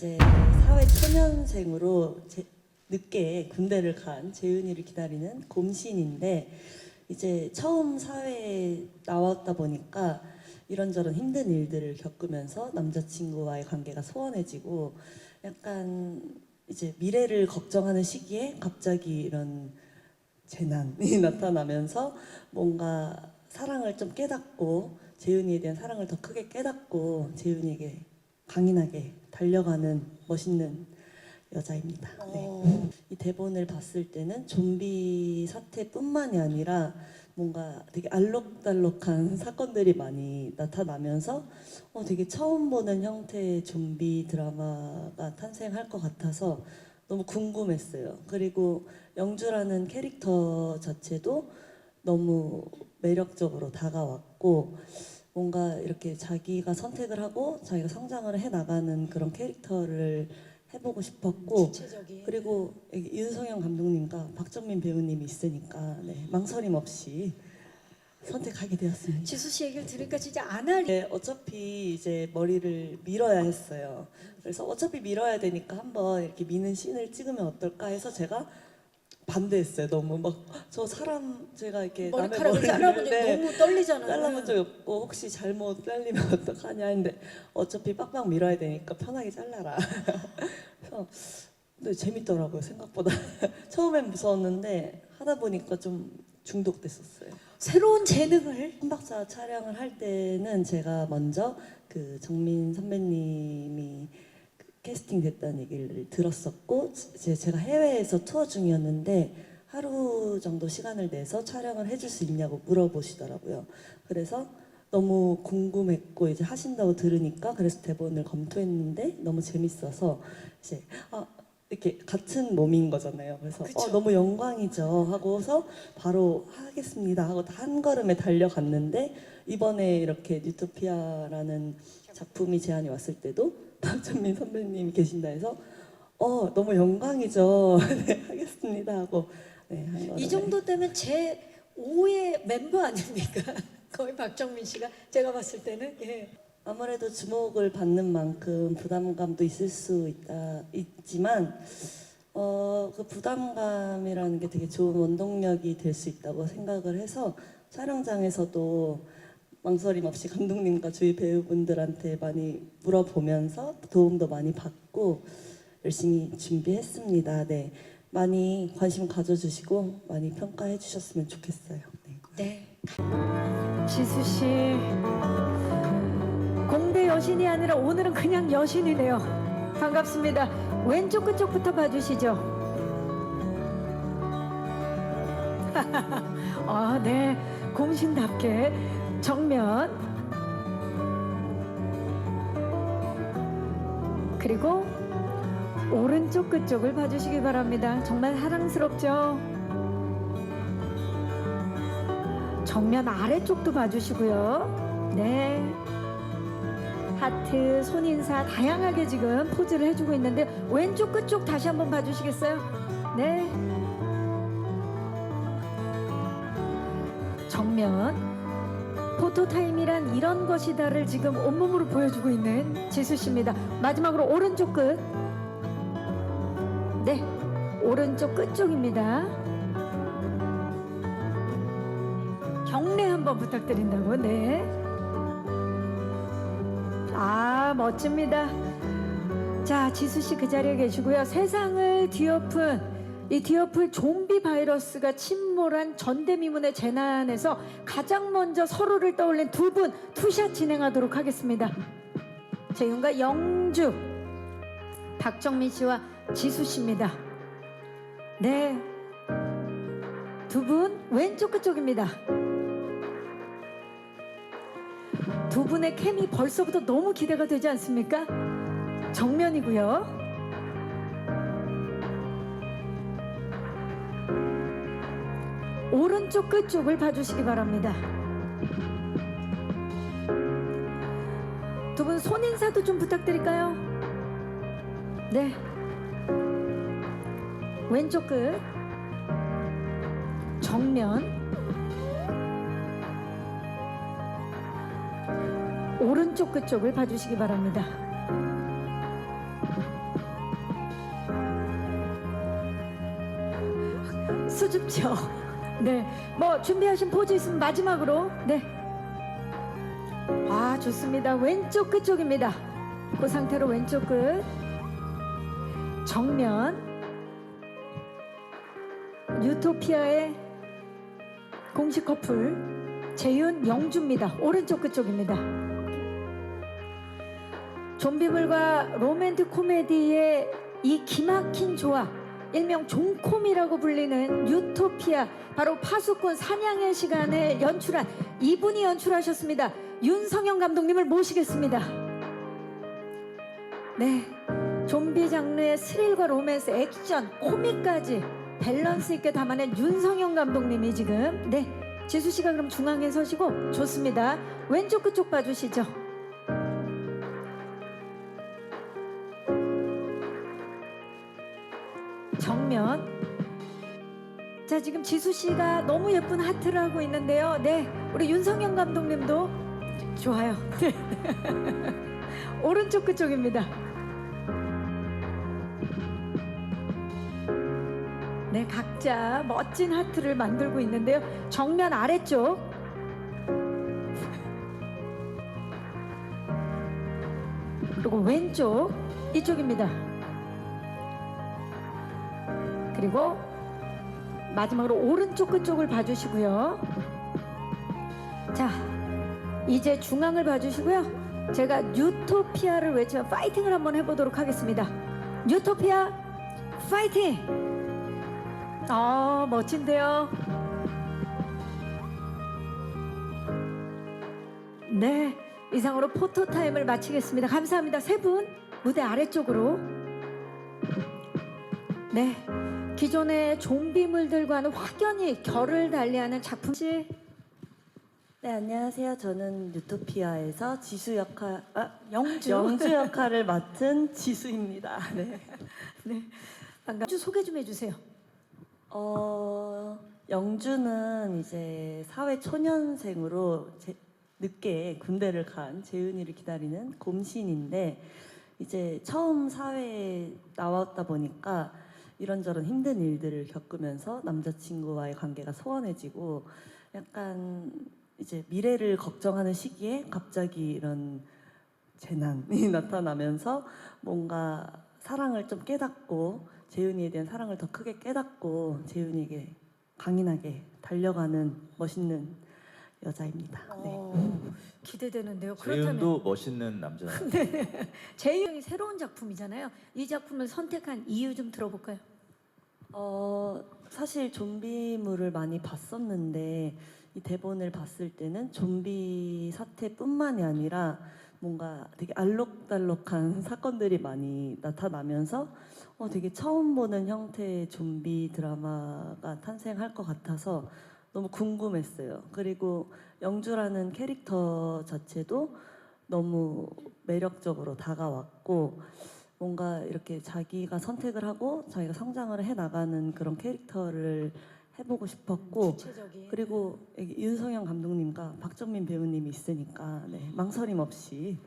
이제 사회 초년생으로 제- 늦게 군대를 간 재윤이를 기다리는 곰신인데 이제 처음 사회에 나왔다 보니까 이런저런 힘든 일들을 겪으면서 남자친구와의 관계가 소원해지고 약간 이제 미래를 걱정하는 시기에 갑자기 이런 재난이 나타나면서 뭔가 사랑을 좀 깨닫고 재윤이에 대한 사랑을 더 크게 깨닫고 재윤이에게 강인하게 달려가는 멋있는 여자입니다. 네. 이 대본을 봤을 때는 좀비 사태뿐만이 아니라 뭔가 되게 알록달록한 사건들이 많이 나타나면서 어, 되게 처음 보는 형태의 좀비 드라마가 탄생할 것 같아서 너무 궁금했어요. 그리고 영주라는 캐릭터 자체도 너무 매력적으로 다가왔고 뭔가 이렇게 자기가 선택을 하고 자기가 성장을 해 나가는 그런 캐릭터를 해보고 싶었고 구체적인. 그리고 윤성현 감독님과 박정민 배우님이 있으니까 네, 망설임 없이 선택하게 되었습니다. 지수 씨 얘기를 들으니까 진짜 아날이 네, 어차피 이제 머리를 밀어야 했어요. 그래서 어차피 밀어야 되니까 한번 이렇게 미는 씬을 찍으면 어떨까 해서 제가 반대했어요. 너무 막 저 사람 제가 이렇게 남의 머리카락을 잘라본 적 네, 너무 떨리잖아요. 잘라본 적이 없고 혹시 잘못 잘리면 어떡하냐 했는데 어차피 빡빡 밀어야 되니까 편하게 잘라라. 그래서 근데 재밌더라고요 생각보다. 처음엔 무서웠는데 하다 보니까 좀 중독됐었어요. 새로운 재능을 한박자 촬영을 할 때는 제가 먼저 그 정민 선배님이 그 캐스팅 됐다는 얘기를 들었었고 제- 제가 해외에서 투어 중이었는데 하루 정도 시간을 내서 촬영을 해줄 수 있냐고 물어보시더라고요. 그래서 너무 궁금했고 이제 하신다고 들으니까 그래서 대본을 검토했는데 너무 재밌어서 이제 아 이렇게 같은 몸인 거잖아요. 그래서. 어, 너무 영광이죠 하고서 바로 하겠습니다 하고 한 걸음에 달려갔는데 이번에 이렇게 뉴토피아라는 작품이 제안이 왔을 때도 박찬민 선배님이 계신다 해서 어 너무 영광이죠 네, 하겠습니다 하고 네, 한 걸음에. 이 정도 되면 제 5의 멤버 아닙니까? 거의 박정민 씨가 제가 봤을 때는 예. 아무래도 주목을 받는 만큼 부담감도 있을 수 있다 있지만 어, 그 부담감이라는 게 되게 좋은 원동력이 될 수 있다고 생각을 해서 촬영장에서도 망설임 없이 감독님과 주위 배우분들한테 많이 물어보면서 도움도 많이 받고 열심히 준비했습니다. 네. 많이 관심 가져주시고 많이 평가해 주셨으면 좋겠어요. 네. 네. 지수 씨 공대 여신이 아니라 오늘은 그냥 여신이네요. 반갑습니다. 왼쪽 끝쪽부터 봐주시죠. 아, 네. 곰신답게 정면 그리고 오른쪽 끝쪽을 봐주시기 바랍니다. 정말 사랑스럽죠? 정면 아래쪽도 봐주시고요. 네. 하트, 손인사 다양하게 지금 포즈를 해주고 있는데 왼쪽 끝쪽 다시 한번 봐주시겠어요? 네. 정면 포토타임이란 이런 것이다를 지금 온몸으로 보여주고 있는 지수 씨입니다. 마지막으로 오른쪽 끝. 네. 오른쪽 끝 쪽입니다. 경례 한번 부탁드린다고 네. 아 멋집니다. 자 지수 씨 그 자리에 계시고요. 세상을 뒤엎은 이 뒤엎을 좀비 바이러스가 침몰한 전대미문의 재난에서 가장 먼저 서로를 떠올린 두 분 투샷 진행하도록 하겠습니다. 재윤과 영주, 박정민 씨와 지수 씨입니다. 네. 두 분 왼쪽 끝쪽입니다. 두 분의 케미 벌써부터 너무 기대가 되지 않습니까? 정면이고요. 오른쪽 끝쪽을 봐주시기 바랍니다. 두 분 손인사도 좀 부탁드릴까요? 네. 왼쪽 끝. 정면. 오른쪽 끝쪽을 봐주시기 바랍니다. 수줍죠? 네, 뭐 준비하신 포즈 있으면 마지막으로 네. 아 좋습니다. 왼쪽 끝 쪽입니다. 그 상태로 왼쪽 끝 정면 유토피아의 공식 커플 재윤 영주입니다. 오른쪽 끝 쪽입니다. 좀비물과 로맨틱 코미디의 이 기막힌 조합 일명 종콤이라고 불리는 유토피아 바로 파수꾼 사냥의 시간을 연출한 이분이 연출하셨습니다. 윤성영 감독님을 모시겠습니다. 네, 좀비 장르의 스릴과 로맨스, 액션, 코믹까지 밸런스 있게 담아낸 윤성영 감독님이 지금 네 지수 씨가 그럼 중앙에 서시고 좋습니다. 왼쪽 그쪽 봐주시죠. 정면. 자, 지금 지수 씨가 너무 예쁜 하트를 하고 있는데요. 네, 우리 윤성영 감독님도 좋아요. 네. 오른쪽 그쪽입니다. 네, 각자 멋진 하트를 만들고 있는데요. 정면 아래쪽. 그리고 왼쪽 이쪽입니다. 그리고 마지막으로 오른쪽 끝쪽을 봐주시고요. 자, 이제 중앙을 봐주시고요. 제가 유토피아를 외치면 파이팅을 한번 해보도록 하겠습니다. 유토피아 파이팅! 아, 멋진데요. 네, 이상으로 포토 타임을 마치겠습니다. 감사합니다. 세 분 무대 아래쪽으로. 네, 기존의 좀비물들과는 확연히 결을 달리하는 작품 씨. 네, 안녕하세요. 저는 유토피아에서 지수 역할, 아, 영주. 영주 역할을 맡은 지수입니다. 네. 반갑. 영주 소개 좀 해주세요. 어, 영주는 이제 사회 초년생으로 제- 늦게 군대를 간 재은이를 기다리는 곰신인데 이제 처음 사회에 나왔다 보니까 이런저런 힘든 일들을 겪으면서 남자친구와의 관계가 소원해지고 약간 이제 미래를 걱정하는 시기에 갑자기 이런 재난이 나타나면서 뭔가 사랑을 좀 깨닫고 재윤이에 대한 사랑을 더 크게 깨닫고 재윤이에게 강인하게 달려가는 멋있는 여자입니다. 네. 어, 기대되는데요. 그렇다면 재윤도 멋있는 남자예요. 재윤이 새로운 작품이잖아요. 이 작품을 선택한 이유 좀 들어볼까요? 어, 사실 좀비물을 많이 봤었는데 이 대본을 봤을 때는 좀비 사태뿐만이 아니라 뭔가 되게 알록달록한 사건들이 많이 나타나면서 어, 되게 처음 보는 형태의 좀비 드라마가 탄생할 것 같아서 너무 궁금했어요. 그리고 영주라는 캐릭터 자체도 너무 매력적으로 다가왔고 뭔가 이렇게 자기가 선택을 하고 자기가 성장을 해 나가는 그런 캐릭터를 해보고 싶었고 주체적인. 그리고 윤성현 감독님과 박정민 배우님이 있으니까 네, 망설임 없이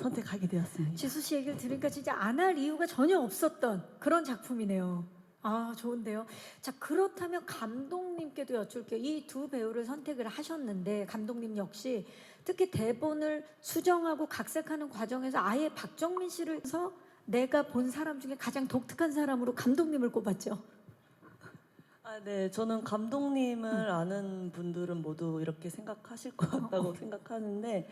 선택하게 되었습니다. 지수 씨 얘기를 들으니까 진짜 안 할 이유가 전혀 없었던 그런 작품이네요. 아, 좋은데요. 자, 그렇다면 감독님께도 여쭐게요. 이 두 배우를 선택을 하셨는데, 감독님 역시 특히 대본을 수정하고 각색하는 과정에서 아예 박정민 씨를 서 내가 본 사람 중에 가장 독특한 사람으로 감독님을 꼽았죠. 아, 네, 저는 감독님을 아는 분들은 모두 이렇게 생각하실 것 같다고 생각하는데,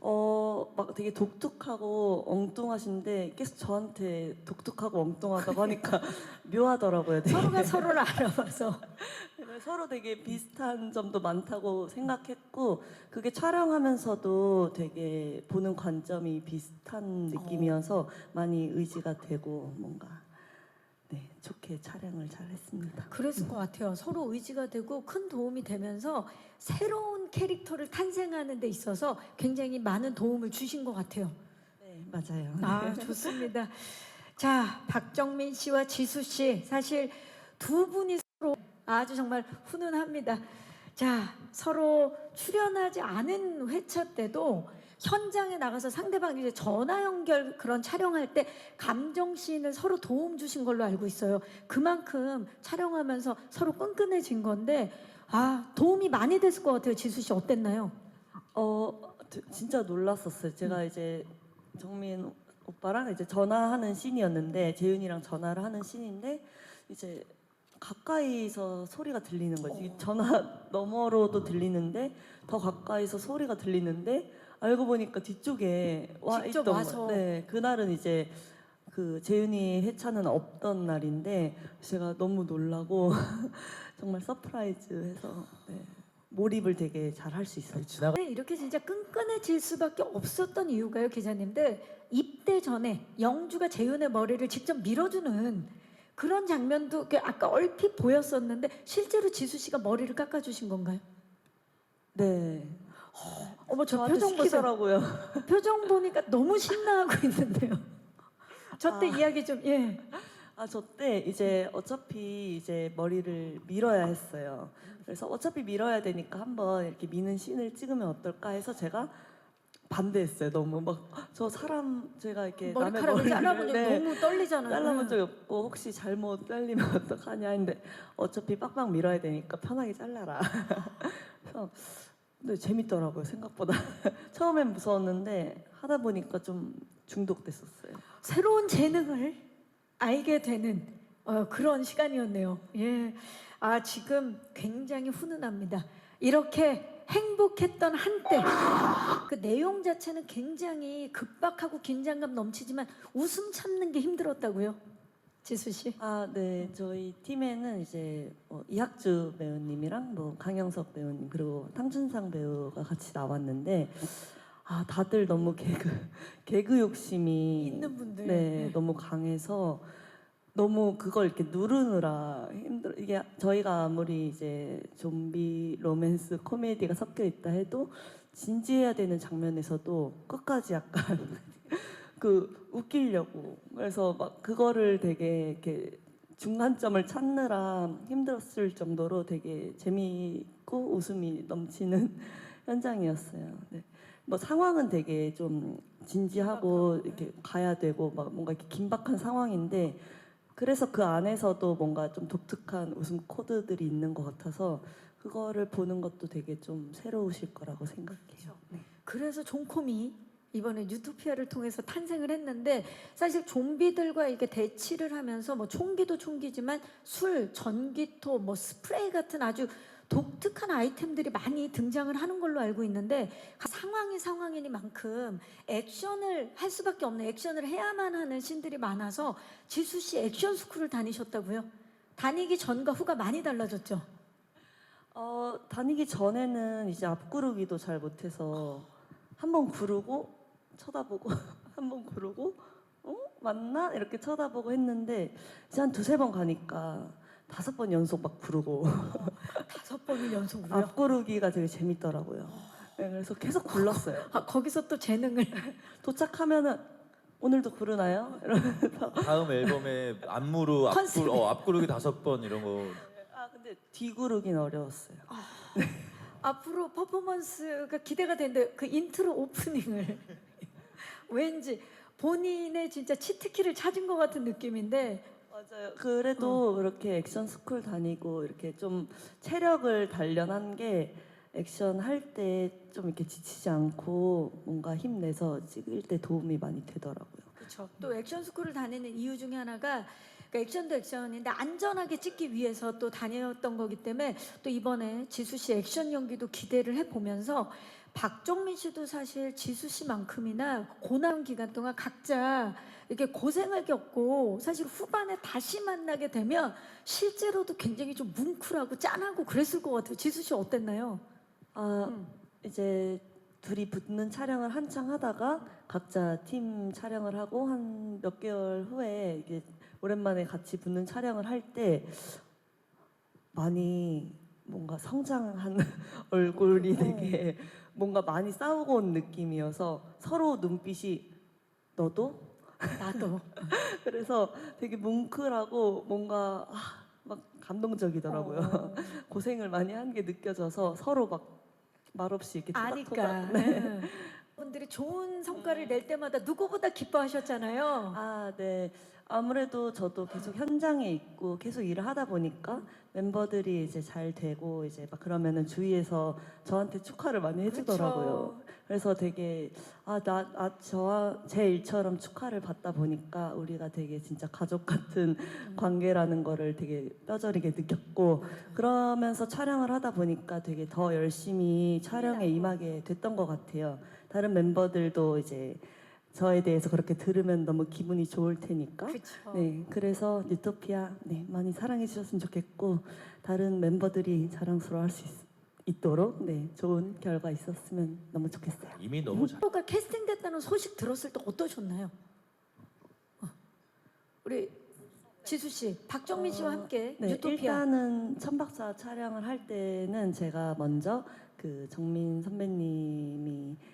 어, 막 되게 독특하고 엉뚱하신데 계속 저한테 독특하고 엉뚱하다고 하니까 묘하더라고요. 되게. 서로가 서로를 알아봐서. 네, 서로 되게 비슷한 점도 많다고 생각했고 그게 촬영하면서도 되게 보는 관점이 비슷한 느낌이어서 많이 의지가 되고 뭔가 네 좋게 촬영을 잘했습니다. 그랬을 것 같아요. 서로 의지가 되고 큰 도움이 되면서 새로운 캐릭터를 탄생하는 데 있어서 굉장히 많은 도움을 주신 것 같아요. 네 맞아요. 아, 좋습니다. 자, 박정민 씨와 지수 씨. 사실 두 분이 서로 아주 정말 훈훈합니다. 자, 서로 출연하지 않은 회차 때도 현장에 나가서 상대방 이제 전화 연결 그런 촬영할 때 감정 씬을 서로 도움 주신 걸로 알고 있어요. 그만큼 촬영하면서 서로 끈끈해진 건데 아 도움이 많이 됐을 것 같아요. 지수 씨 어땠나요? 어 드- 진짜 놀랐었어요. 제가 이제 정민 오빠랑 이제 전화하는 씬이었는데 재윤이랑 전화를 하는 씬인데 이제 가까이서 소리가 들리는 거지. 어. 전화 너머로도 들리는데 더 가까이서 소리가 들리는데 알고 보니까 뒤쪽에 와 직접 있던 와서. 거. 네, 그날은 이제 그 재윤이 회차는 없던 날인데 제가 너무 놀라고 정말 서프라이즈해서 네, 몰입을 되게 잘 할 수. 지나가 근데 이렇게 진짜 끈끈해질 수밖에 없었던 이유가요, 기자님들. 입대 전에 영주가 재윤의 머리를 직접 밀어주는 그런 장면도 그 아까 얼핏 보였었는데 실제로 지수 씨가 머리를 깎아주신 건가요? 네. 어머 저 표정 보세요. 시키더라고요. 표정 보니까 너무 신나하고 있는데요. 저 때 아. 이야기 좀 예. 아, 저 때 이제 어차피 이제 머리를 밀어야 했어요. 그래서 어차피 밀어야 되니까 한번 이렇게 미는 씬을 찍으면 어떨까 해서 제가 반대했어요. 너무 막 저 사람 제가 이렇게 남의 머리카락을 머리를 잘라본 적 네, 너무 떨리잖아요. 잘라본 적이 없고 혹시 잘못 잘리면 어떡하냐 했는데 어차피 빡빡 밀어야 되니까 편하게 잘라라. 그래서 근데 재밌더라고요 생각보다. 처음엔 무서웠는데 하다 보니까 좀 중독됐었어요. 새로운 재능을 알게 되는 어, 그런 시간이었네요. 예. 아, 지금 굉장히 훈훈합니다. 이렇게 행복했던 한때 그 내용 자체는 굉장히 급박하고 긴장감 넘치지만 웃음 참는 게 힘들었다고요. 지수 씨. 아, 네. 저희 팀에는 이제 뭐 이학주 배우님이랑 뭐 강영석 배우님 그리고 탕준상 배우가 같이 나왔는데 아, 다들 너무 개그 개그 욕심이 있는 분들. 네, 네. 너무 강해서 너무 그걸 이렇게 누르느라 힘들어. 이게 저희가 아무리 이제 좀비 로맨스 코미디가 섞여 있다 해도 진지해야 되는 장면에서도 끝까지 약간 그 웃기려고 그래서 막 그거를 되게 이렇게 중간점을 찾느라 힘들었을 정도로 되게 재미있고 웃음이 넘치는 현장이었어요. 네. 뭐 상황은 되게 좀 진지하고 이렇게 가야 되고 막 뭔가 이렇게 긴박한 상황인데 그래서 그 안에서도 뭔가 좀 독특한 웃음 코드들이 있는 것 같아서 그거를 보는 것도 되게 좀 새로우실 거라고 생각해요. 네. 그래서 존콤이 이번에 유토피아를 통해서 탄생을 했는데 사실 좀비들과 이게 대치를 하면서 뭐 총기도 총기지만 술, 전기토, 뭐 스프레이 같은 아주 독특한 아이템들이 많이 등장을 하는 걸로 알고 있는데 상황이 상황이니만큼 액션을 할 수밖에 없는 액션을 해야만 하는 신들이 많아서 지수 씨 액션 스쿨을 다니셨다고요? 다니기 전과 후가 많이 달라졌죠. 어, 다니기 전에는 이제 앞구르기도 잘 못해서 한 번 구르고 쳐다보고 한번 구르고 어 맞나 이렇게 쳐다보고 했는데 이제 한 두세 번 가니까 다섯 번 연속 막 구르고 다섯 번을 연속으로요. 앞구르기가 되게 재밌더라고요. 네, 그래서 계속 굴렀어요. 아, 거기서 또 재능을 도착하면은 오늘도 구르나요? 이러면서 다음 앨범에 안무로 컨셉. 앞구 어, 앞구르기 다섯 번 이런 거 아 근데 뒤구르긴 어려웠어요. 앞으로 퍼포먼스가 기대가 되는데 그 인트로 오프닝을 왠지 본인의 진짜 치트키를 찾은 것 같은 느낌인데 맞아요. 그래도 그렇게 액션 스쿨 다니고 이렇게 좀 체력을 단련한 게 액션 할 때 좀 이렇게 지치지 않고 뭔가 힘내서 찍을 때 도움이 많이 되더라고요. 그렇죠. 또 액션 스쿨을 다니는 이유 중에 하나가 그러니까 액션도 액션인데 안전하게 찍기 위해서 또 다녔던 거기 때문에 또 이번에 지수 씨 액션 연기도 기대를 해 보면서 박정민 씨도 사실 지수 씨만큼이나 고난 기간 동안 각자 이렇게 고생을 겪고 사실 후반에 다시 만나게 되면 실제로도 굉장히 좀 뭉클하고 짠하고 그랬을 것 같아요. 지수 씨 어땠나요? 아 음. 이제 둘이 붙는 촬영을 한창 하다가 각자 팀 촬영을 하고 한 몇 개월 후에 이게 오랜만에 같이 붙는 촬영을 할 때 많이 뭔가 성장한 얼굴이 되게 뭔가 많이 싸우고 온 느낌이어서 서로 눈빛이 너도 나도. 그래서 되게 뭉클하고 뭔가 아, 막 감동적이더라고요. 어. 고생을 많이 한 게 느껴져서 서로 막 말없이 이렇게 아니까. 토닥토닥. 네. 분들이 좋은 성과를 낼 때마다 누구보다 기뻐하셨잖아요. 아, 네. 아무래도 저도 계속 현장에 있고 계속 일을 하다 보니까 멤버들이 이제 잘 되고 이제 막 그러면은 주위에서 저한테 축하를 많이 해주더라고요. 그래서 되게 아, 나, 아, 저와 제 일처럼 축하를 받다 보니까 우리가 되게 진짜 가족 같은 관계라는 거를 되게 뼈저리게 느꼈고 그러면서 촬영을 하다 보니까 되게 더 열심히 촬영에 임하게 됐던 것 같아요. 다른 멤버들도 이제 저에 대해서 그렇게 들으면 너무 기분이 좋을 테니까. 그렇죠. 네, 그래서 뉴토피아 네, 많이 사랑해 주셨으면 좋겠고 다른 멤버들이 자랑스러워할 수 있, 있도록 네, 좋은 결과 있었으면 너무 좋겠어요. 이미 너무 잘. 가 캐스팅됐다는 소식 들었을 때 어떠셨나요? 어. 우리 지수 씨, 박정민 씨와 어, 함께 네, 유토피아 일단은 천박사 촬영을 할 때는 제가 먼저 그 정민 선배님이 그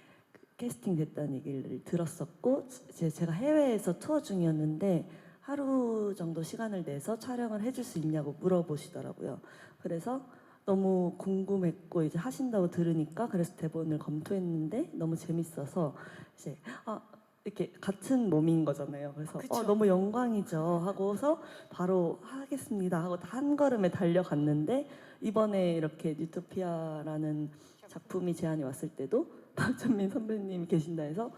캐스팅 됐다는 얘기를 들었었고 제가 해외에서 투어 중이었는데 하루 정도 시간을 내서 촬영을 해줄 수 있냐고 물어보시더라고요. 그래서 너무 궁금했고 이제 하신다고 들으니까 그래서 대본을 검토했는데 너무 재밌어서 이제 아 이렇게 같은 몸인 거잖아요. 그래서 그쵸. 어, 너무 영광이죠 하고서 바로 하겠습니다 하고 한 걸음에 달려갔는데 이번에 이렇게 뉴토피아라는 작품이 제안이 왔을 때도 박찬민 선배님이 계신다 해서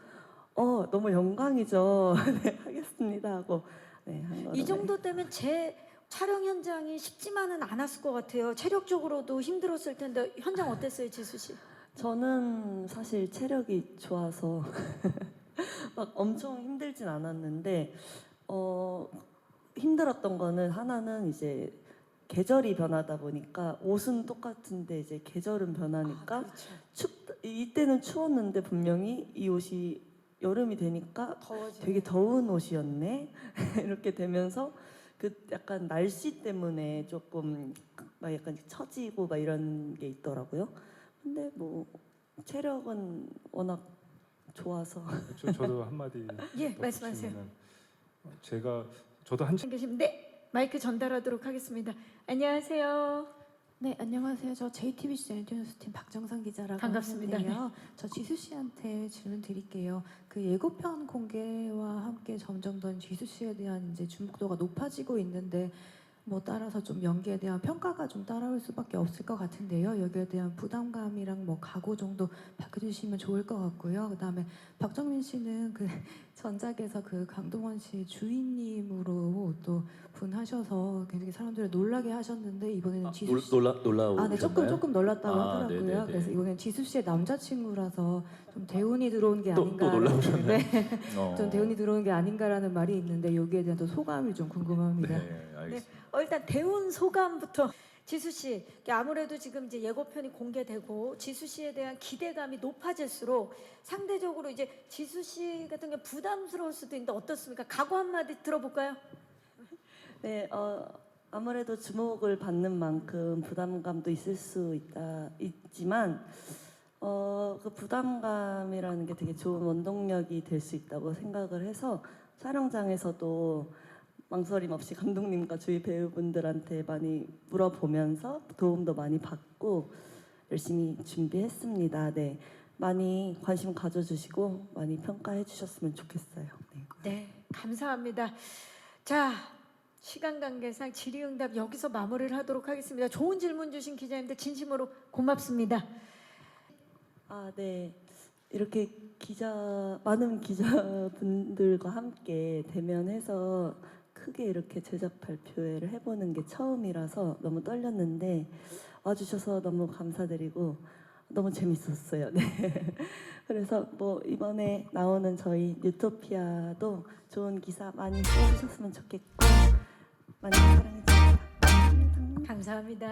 어 너무 영광이죠 네 하겠습니다 하고 네 한 걸음에 이 정도 되면 제 촬영 현장이 쉽지만은 않았을 것 같아요. 체력적으로도 힘들었을 텐데 현장 어땠어요, 지수 씨? 저는 사실 체력이 좋아서 막 엄청 힘들진 않았는데 어 힘들었던 거는 하나는 이제 계절이 변하다 보니까 옷은 똑같은데 이제 계절은 변하니까 그렇죠. 춥 이때는 추웠는데 분명히 이 옷이 여름이 되니까 더워지. 되게 더운 옷이었네 이렇게 되면서 그 약간 날씨 때문에 조금 막 약간 처지고 막 이런 게 있더라고요. 근데 뭐 체력은 워낙 좋아서 저, 저도 한마디 예, 더 말씀하세요. 붙이면은, 어, 제가 저도 한 계시는데 네, 마이크 전달하도록 하겠습니다. 안녕하세요. 네, 안녕하세요. 저 JTBC 엔터뉴스팀 박정선 기자라고 반갑습니다. 하는데요. 저 지수 씨한테 질문 드릴게요. 그 예고편 공개와 함께 점점 더 지수 씨에 대한 이제 주목도가 높아지고 있는데 뭐 따라서 좀 연기에 대한 평가가 좀 따라올 수밖에 없을 것 같은데요. 여기에 대한 부담감이랑 뭐 각오 정도 밝혀주시면 좋을 것 같고요. 그다음에 박정민 씨는 그 전작에서 그 강동원 씨 주인님으로 또 분하셔서 굉장히 사람들을 놀라게 하셨는데 이번에는 아, 지수 놀, 씨 놀라 놀라우. 아, 네, 조금 조금 놀랐다고 아, 하더라고요. 네네네. 그래서 이번엔 지수 씨의 남자친구라서 좀 대운이 들어온 게 또- 아닌가. 또 놀라우셨나요? 네, 어. 좀 대운이 들어온 게 아닌가라는 말이 있는데 여기에 대한 또 소감이 좀 궁금합니다. 네, 알겠습니다. 어, 일단 대운 소감부터 지수 씨 아무래도 지금 이제 예고편이 공개되고 지수 씨에 대한 기대감이 높아질수록 상대적으로 이제 지수 씨 같은 게 부담스러울 수도 있는데 어떻습니까? 각오 한마디 들어볼까요? 네, 어, 아무래도 주목을 받는 만큼 부담감도 있을 수 있다 있지만 어, 그 부담감이라는 게 되게 좋은 원동력이 될 수 있다고 생각을 해서 촬영장에서도 망설임 없이 감독님과 주위 배우분들한테 많이 물어보면서 도움도 많이 받고 열심히 준비했습니다. 네. 많이 관심 가져주시고 많이 평가해 주셨으면 좋겠어요. 네. 네, 감사합니다. 자, 시간 관계상 질의응답 여기서 마무리를 하도록 하겠습니다. 좋은 질문 주신 기자님들 진심으로 고맙습니다. 아, 네. 이렇게 기자 많은 기자분들과 함께 대면해서 크게 이렇게 제작 발표회를 해보는 게 처음이라서 너무 떨렸는데 와주셔서 너무 감사드리고 너무 재밌었어요. 네. 그래서 뭐 이번에 나오는 저희 뉴토피아도 좋은 기사 많이 써주셨으면 좋겠고 많이 사랑해주세요. 감사합니다.